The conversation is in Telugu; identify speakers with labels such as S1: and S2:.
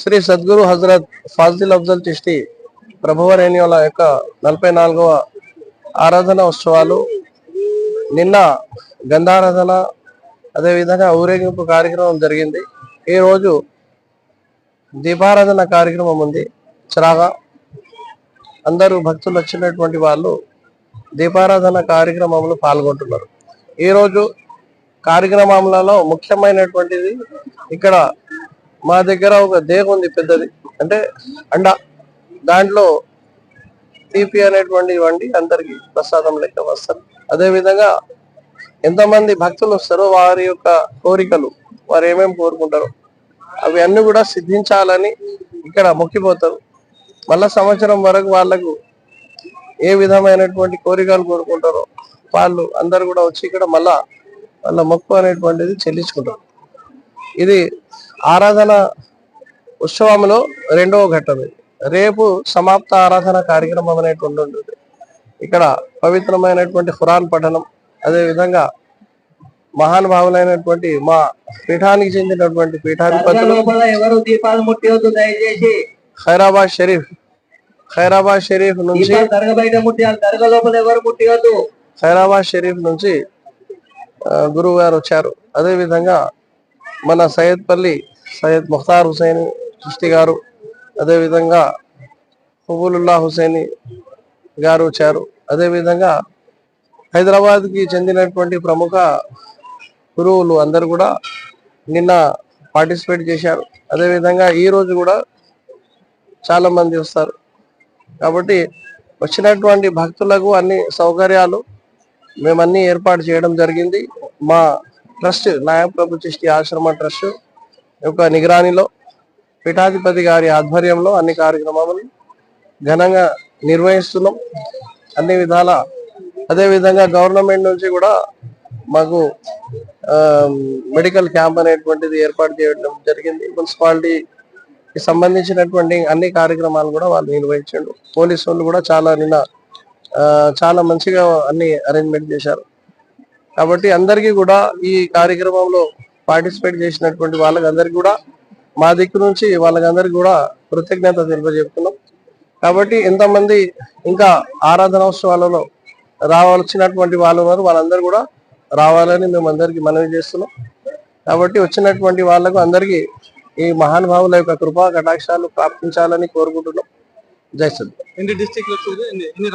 S1: శ్రీ సద్గురు హజరత్ ఫాజిల్ అఫ్జల్ చిష్టి ప్రభువరేణి యొక్క నలభై నాలుగవ ఆరాధన ఉత్సవాలు నిన్న గంధారాధన అదేవిధంగా ఊరేగింపు కార్యక్రమం జరిగింది. ఈ రోజు దీపారాధన కార్యక్రమం ఉంది. చిరాగా అందరూ భక్తులు వచ్చినటువంటి వాళ్ళు దీపారాధన కార్యక్రమంలో పాల్గొంటున్నారు. ఈ రోజు కార్యక్రమాలలో ముఖ్యమైనటువంటిది ఇక్కడ మా దగ్గర ఒక దేగ ఉంది పెద్దది. అంటే అండ దాంట్లో తీపి అనేటువంటి వండి అందరికి ప్రసాదం లెక్క వస్తారు అదేవిధంగా ఎంతమంది భక్తులు వస్తారో వారి యొక్క కోరికలు వారు ఏమేమి కోరుకుంటారో అవి అన్ని కూడా సిద్ధించాలని ఇక్కడ మొక్కిపోతారు. మళ్ళా సంవత్సరం వరకు వాళ్ళకు ఏ విధమైనటువంటి కోరికలు కోరుకుంటారో వాళ్ళు అందరు కూడా వచ్చి ఇక్కడ మళ్ళా వాళ్ళ మొక్కు అనేటువంటిది చెల్లించుకుంటారు ఇది ఆరాధన ఉత్సవంలో రెండవ ఘట్టం ఇది. రేపు సమాప్త ఆరాధన కార్యక్రమం అనేటువంటి ఉంటుంది ఇక్కడ పవిత్రమైనటువంటి ఖురాన్ పఠనం అదే విధంగా మహానుభావులైనటువంటి మా పీఠానికి చెందినటువంటి పీఠాధిపతులు
S2: లోపల ఎవరు దీపాలు ముట్టివద్దు దయచేసి.
S1: ఖైరాబాద్ షరీఫ్ ఖైరాబాద్ షరీఫ్ నుంచి
S2: దర్గ బయట ముట్టియాలి దర్గ లోపల ఎవరు ముట్టివద్దు
S1: ఖైరాబాద్ షరీఫ్ నుంచి గురువు గారు వచ్చారు. అదేవిధంగా మన సయ్యద్పల్లి సయ్యద్ ముఖ్తార్ హుసేని చిష్టి గారు అదేవిధంగా హుబులుల్లా హుసేని గారు వచ్చారు. అదేవిధంగా హైదరాబాద్కి చెందినటువంటి ప్రముఖ గురువులు అందరు కూడా నిన్న పార్టిసిపేట్ చేశారు. అదేవిధంగా ఈరోజు ఈ రోజు కూడా చాలా మంది వస్తారు. కాబట్టి వచ్చినటువంటి భక్తులకు అన్ని సౌకర్యాలు మేము అన్ని ఏర్పాటు చేయడం జరిగింది. మా ట్రస్ట్ నాయప్రభు చిష్టి ఆశ్రమ ట్రస్ట్ యొక్క నిగరానిలో పీఠాధిపతి గారి ఆధ్వర్యంలో అన్ని కార్యక్రమాలను ఘనంగా నిర్వహిస్తున్నాం. అన్ని విధాల అదేవిధంగా గవర్నమెంట్ నుంచి కూడా మాకు మెడికల్ క్యాంప్ అనేటువంటిది ఏర్పాటు చేయడం జరిగింది. మున్సిపాలిటీకి సంబంధించినటువంటి అన్ని కార్యక్రమాలు కూడా వాళ్ళు నిర్వహించారు. పోలీసు వాళ్ళు కూడా చాలా నిన్న చాలా మంచిగా అన్ని అరేంజ్మెంట్ చేశారు. కాబట్టి అందరికీ కూడా ఈ కార్యక్రమంలో పార్టిసిపేట్ చేసినటువంటి వాళ్ళకందరికీ కూడా మా దిక్కు నుంచి వాళ్ళకందరికీ కూడా కృతజ్ఞత తెలియజేస్తున్నాం కాబట్టి ఎంతమంది ఇంకా ఆరాధనోత్సవాలలో రావాల్సినటువంటి వాళ్ళు ఉన్నారు వాళ్ళందరూ కూడా రావాలని మేము అందరికీ మనవి చేస్తున్నాం. కాబట్టి వచ్చినటువంటి వాళ్ళకు అందరికీ ఈ మహానుభావుల యొక్క కృపా కటాక్షాలు ప్రాప్తించాలని కోరుకుంటున్నాం. జై సద్గురు
S3: ఎన్ని